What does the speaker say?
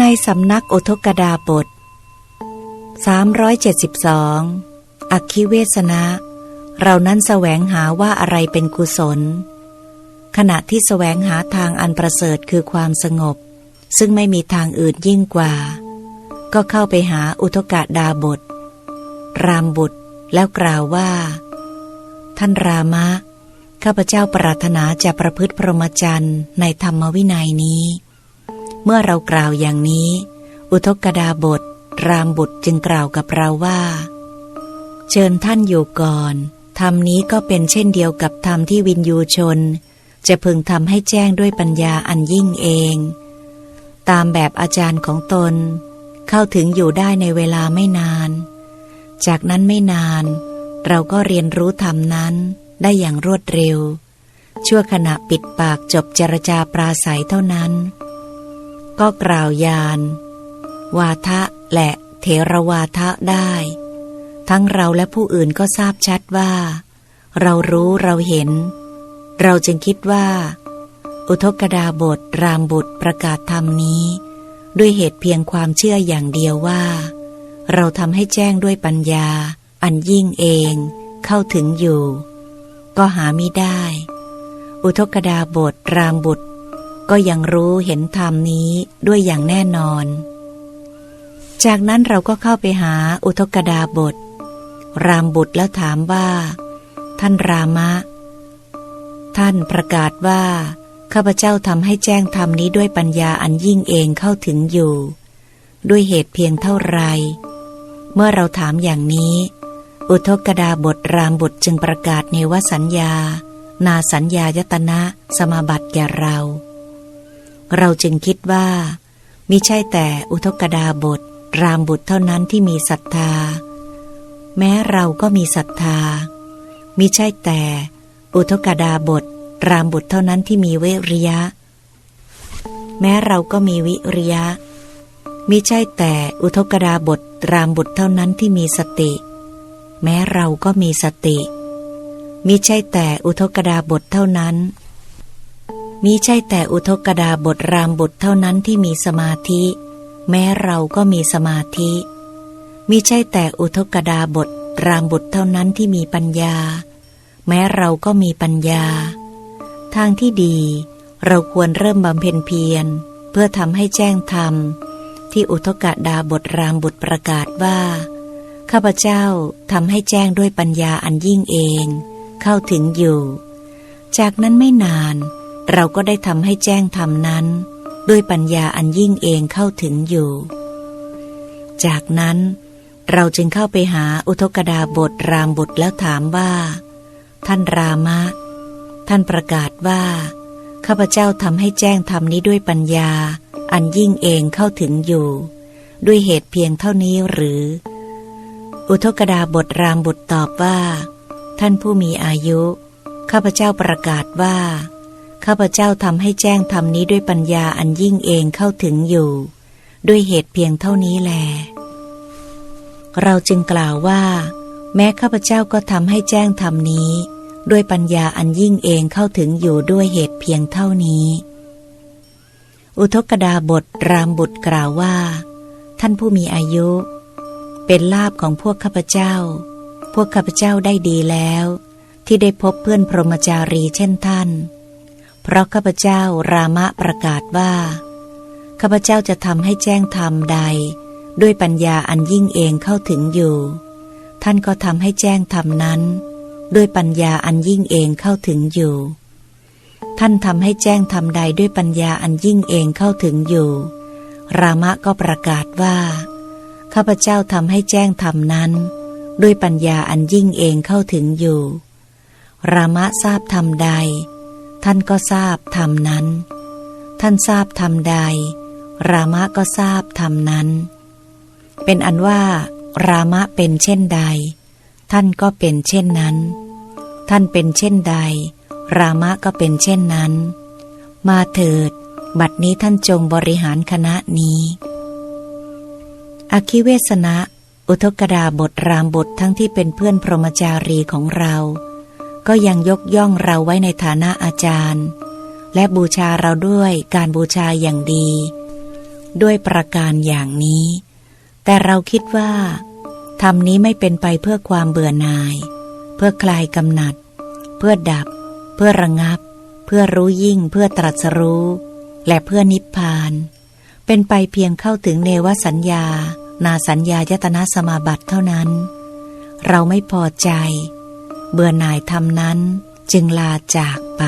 ในสำนักอุทกดาบท 372 อักคิเวสนะ เรานั้นแสวงหาว่าอะไรเป็นกุศล ขณะที่แสวงหาทางอันประเสริฐคือความสงบ ซึ่งไม่มีทางอื่นยิ่งกว่า ก็เข้าไปหาอุทกดาบท รามบุตรแล้วกล่าวว่า ท่านรามะ ข้าพเจ้าปรารถนาจะประพฤติพรหมจรรย์ในธรรมวินัยนี้ เมื่อเรากล่าวอย่างนี้ อุทกดาบท รามบุตรจึงกล่าวกับเราว่า เชิญท่านอยู่ก่อนธรรมนี้ก็เป็นเช่นเดียวกับธรรมที่วินยูชน จะพึงทำให้แจ้งด้วยปัญญาอันยิ่งเอง ตามแบบอาจารย์ของตน เข้าถึงอยู่ได้ในเวลาไม่นาน จากนั้นไม่นาน เราก็เรียนรู้ธรรมนั้นได้อย่างรวดเร็ว ชั่วขณะปิดปากจบเจรจาปราศัยเท่านั้น ก็กล่าวยาน วาทะและเถรวาทะได้ ทั้งเราและผู้อื่นก็ทราบชัดว่า เรารู้เราเห็น เราจึงคิดว่า อุทกดาบทรามบุตรประกาศธรรมนี้ ด้วยเหตุเพียงความเชื่ออย่างเดียวว่า เราทำให้แจ้งด้วยปัญญา อันยิ่งเองเข้าถึงอยู่ ก็หาไม่ได้ อุทกดาบทรามบุตร ก็ยังรู้เห็นธรรมนี้ด้วยอย่างแน่นอน จากนั้นเราก็เข้าไปหาอุทกดาบท รามบุตรแล้วถามว่า ท่านรามะ ท่านประกาศว่า ข้าพเจ้าทำให้แจ้งธรรมนี้ด้วยปัญญาอันยิ่งเองเข้าถึงอยู่ ด้วยเหตุเพียงเท่าไร เมื่อเราถามอย่างนี้ อุทกดาบทรามบุตรจึงประกาศเนวสัญญา นาสัญญายตนะ สมาบัติแก่เรา เราจึงคิดว่า มิใช่แต่อุทกดาบท รามบุตรเท่านั้นที่มีศรัทธา แม้เราก็มีศรัทธา มิใช่แต่ อุทกดาบท รามบุตรเท่านั้นที่มีเวริยะ แม้เราก็มีวิริยะ มิใช่แต่อุทกดาบท รามบุตรเท่านั้นที่มีสติ แม้เราก็มีสติมิใช่แต่อุทกดาบทเท่านั้น มิใช่แต่อุทกดาบทรามบุตรเท่านั้นที่มีสมาธิ แม้เราก็มีสมาธิมิใช่แต่อุทกดาบทรามบุตรเท่านั้นที่มีปัญญา แม้เราก็มีปัญญา ทางที่ดี เราควรเริ่มบำเพ็ญเพียร เพื่อทำให้แจ้งธรรม ที่อุทกดาบทรามบุตรประกาศว่า ข้าพเจ้าทำให้แจ้งด้วยปัญญาอันยิ่งเอง เข้าถึงอยู่ จากนั้นไม่นาน เราก็ได้ทำให้แจ้งธรรมนั้น ด้วยปัญญาอันยิ่งเองเข้าถึงอยู่ จากนั้นเราจึงเข้าไปหาอุทกดาบทรามบุตรแล้วถามว่า ท่านรามะ ท่านประกาศว่า ข้าพเจ้าทำให้แจ้งธรรมนี้ด้วยปัญญา อันยิ่งเองเข้าถึงอยู่ ด้วยเหตุเพียงเท่านี้หรือ อุทกดาบทรามบุตรตอบว่า ท่านผู้มีอายุ ข้าพเจ้าประกาศว่า ข้าพเจ้าทำให้แจ้งธรรมนี้ด้วยปัญญาอันยิ่งเองเข้าถึงอยู่ ด้วยเหตุเพียงเท่านี้แล เราจึงกล่าวว่า แม้ข้าพเจ้าก็ทำให้แจ้งธรรมนี้ ด้วยปัญญาอันยิ่งเองเข้าถึงอยู่ด้วยเหตุเพียงเท่านี้ อุทกดาบทรามบุตรกล่าวว่า ท่านผู้มีอายุ เป็นลาบของพวกข้าพเจ้า พวกข้าพเจ้าได้ดีแล้ว ที่ได้พบเพื่อนพรหมจารีเช่นท่าน เพราะข้าพเจ้ารามะประกาศว่าข้าพเจ้าจะทำให้แจ้งธรรมใด ด้วยปัญญาอันยิ่งเองเข้าถึงอยู่ ท่านก็ทำให้แจ้งธรรมนั้น ด้วยปัญญาอันยิ่งเองเข้าถึงอยู่ ท่านทำให้แจ้งธรรมใดด้วยปัญญาอันยิ่งเองเข้าถึงอยู่ รามะก็ประกาศว่าข้าพเจ้าทำให้แจ้งธรรมนั้น ด้วยปัญญาอันยิ่งเองเข้าถึงอยู่ รามะทราบธรรมใด ท่านก็ทราบธรรมนั้น ท่านทราบธรรมใด รามะก็ทราบธรรมนั้น เป็นอันว่า รามะเป็นเช่นใด ท่านก็เป็นเช่นนั้น ท่านเป็นเช่นใด รามะก็เป็นเช่นนั้น มาเถิด บัดนี้ท่านจงบริหารคณะนี้ อคิเวสนะ อุทกดาบทรามบุตรทั้งที่เป็นเพื่อนพรหมจารีของเรา ก็ยังยกย่องเราไว้ในฐานะอาจารย์ และบูชาเราด้วยการบูชาอย่างดี ด้วยประการอย่างนี้ แต่เราคิดว่าธรรมนี้ไม่เป็นไปเพื่อความเบื่อหน่าย เพื่อคลายกำหนัด เพื่อดับ เพื่อระงับ เพื่อรู้ยิ่งเพื่อตรัสรู้ และเพื่อนิพพาน เป็นไปเพียงเข้าถึงเนวสัญญา นาสัญญายตนะสมาบัติเท่านั้น เราไม่พอใจ เบื่อหน่ายทำนั้นจึงลาจากไป